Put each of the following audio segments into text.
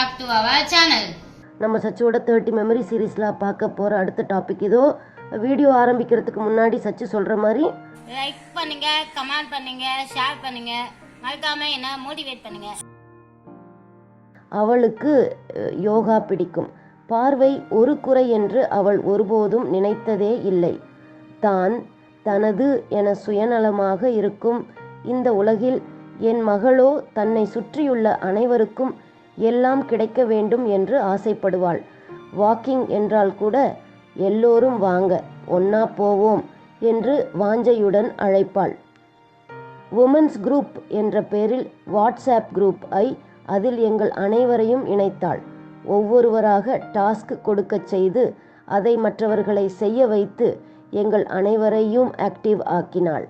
Back to our channel நம்ம சச்சியோட thirty memory சீரீஸில் பார்க்க போகிற அடுத்த டாபிக் இதோ வீடியோ ஆரம்பிக்கிறதுக்கு முன்னாடி சச்சி சொல்கிற மாதிரி. லைக் பண்ணுங்க கமெண்ட் பண்ணுங்க ஷேர் பண்ணுங்க. மறக்காம என்ன மோட்டிவேட் பண்ணுங்க. அவளுக்கு யோகா பிடிக்கும். பார்வை ஒரு குறை என்று அவள் ஒருபோதும் நினைத்ததே இல்லை. தான் தனது என சுயநலமாக இருக்கும். இந்த உலகில் என் மகளோ தன்னை சுற்றியுள்ள அனைவருக்கும் எல்லாம் கிடைக்க வேண்டும் என்று ஆசைப்படுவாள். வாக்கிங் என்றால் கூட எல்லோரும் வாங்க ஒன்னா போவோம் என்று வாஞ்சையுடன் அழைப்பாள். உமன்ஸ் குரூப் என்ற பெயரில் வாட்ஸ்அப் குரூப் ஐ அதில் எங்கள் அனைவரையும் இணைத்தாள். ஒவ்வொருவராக டாஸ்க் கொடுக்கச் செய்து அதை மற்றவர்களை செய்ய வைத்து எங்கள் அனைவரையும் ஆக்டிவ் ஆக்கினாள்.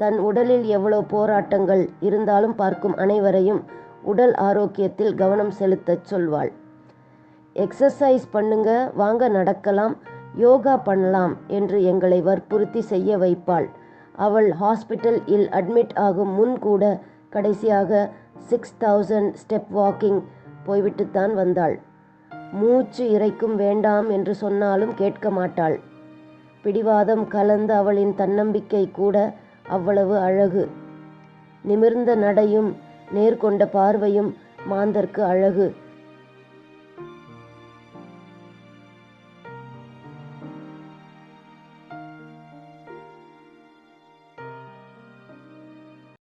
தன் உடலில் எவ்வளவு போராட்டங்கள் இருந்தாலும் பார்க்கும் அனைவரையும் உடல் ஆரோக்கியத்தில் கவனம் செலுத்தச் சொல்வாள். எக்ஸசைஸ் பண்ணுங்க வாங்க நடக்கலாம் யோகா பண்ணலாம் என்று எங்களை வற்புறுத்தி செய்ய வைப்பாள். அவள் ஹாஸ்பிட்டல் இல் அட்மிட் ஆகும் முன் கூட கடைசியாக சிக்ஸ் தௌசண்ட் ஸ்டெப் வாக்கிங் போய்விட்டுத்தான் வந்தாள். மூச்சு இறைக்கும் வேண்டாம் என்று சொன்னாலும் கேட்க மாட்டாள். பிடிவாதம் கலந்த அவளின் தன்னம்பிக்கை கூட அவ்வளவு அழகு. நிமிர்ந்த நடையும் நேர்கொண்ட பார்வையும் மாந்தர்க்கு அழகு.